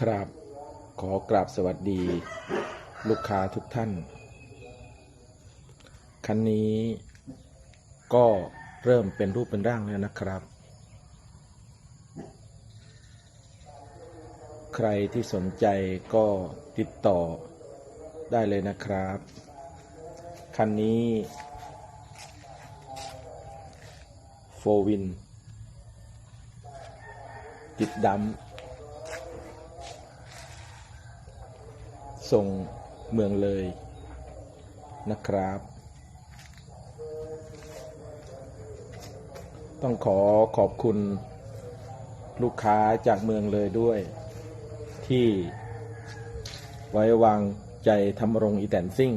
ครับ ขอกราบสวัสดี ลูกค้าทุกท่าน คันนี้ก็เริ่มเป็นรูปเป็นร่างแล้วนะครับ ใครที่สนใจก็ติดต่อได้เลยนะครับ คันนี้โฟวิน ติดดำ ส่งเมืองเลยนะครับ ต้องขอขอบคุณลูกค้าจากเมืองเลยด้วย ที่ไว้วางใจทำรงอีแตนซิ่ง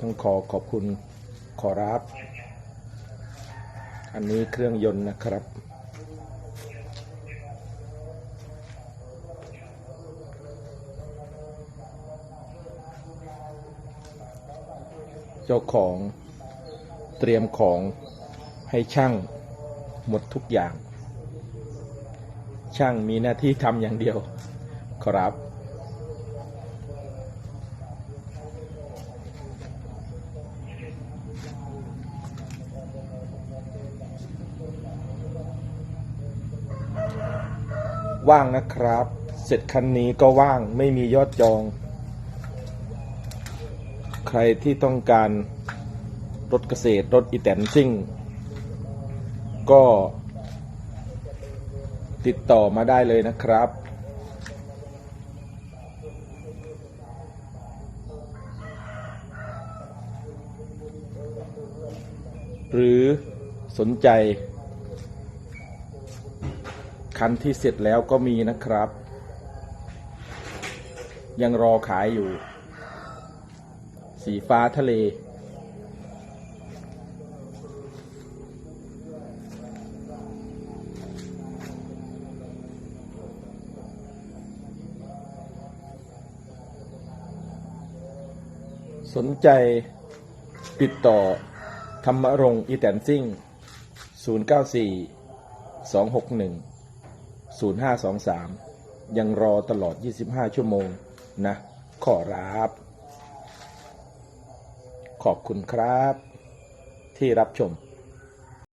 ต้องขอขอบคุณขอรับ อันนี้เครื่องยนต์นะครับ จ้าของเตรียมของให้ช่างหมดทุกอย่าง ช่างมีหน้าที่ทำอย่างเดียวครับ ว่างนะครับ เสร็จคันนี้ก็ว่างไม่มียอดจอง ใครที่ต้องการรถเกษตรรถอีแตนซิ่ง ก็ติดต่อมาได้เลยนะครับ หรือสนใจ คันที่เสร็จแล้วก็มีนะครับ ยังรอขายอยู่ สีฟ้าทะเล สนใจติดต่อธรรมรงอีแตนซิ่ง 094 261 0523 ยังรอตลอด 25 ชั่วโมงนะ ขอรับ ขอบคุณครับ ที่รับชม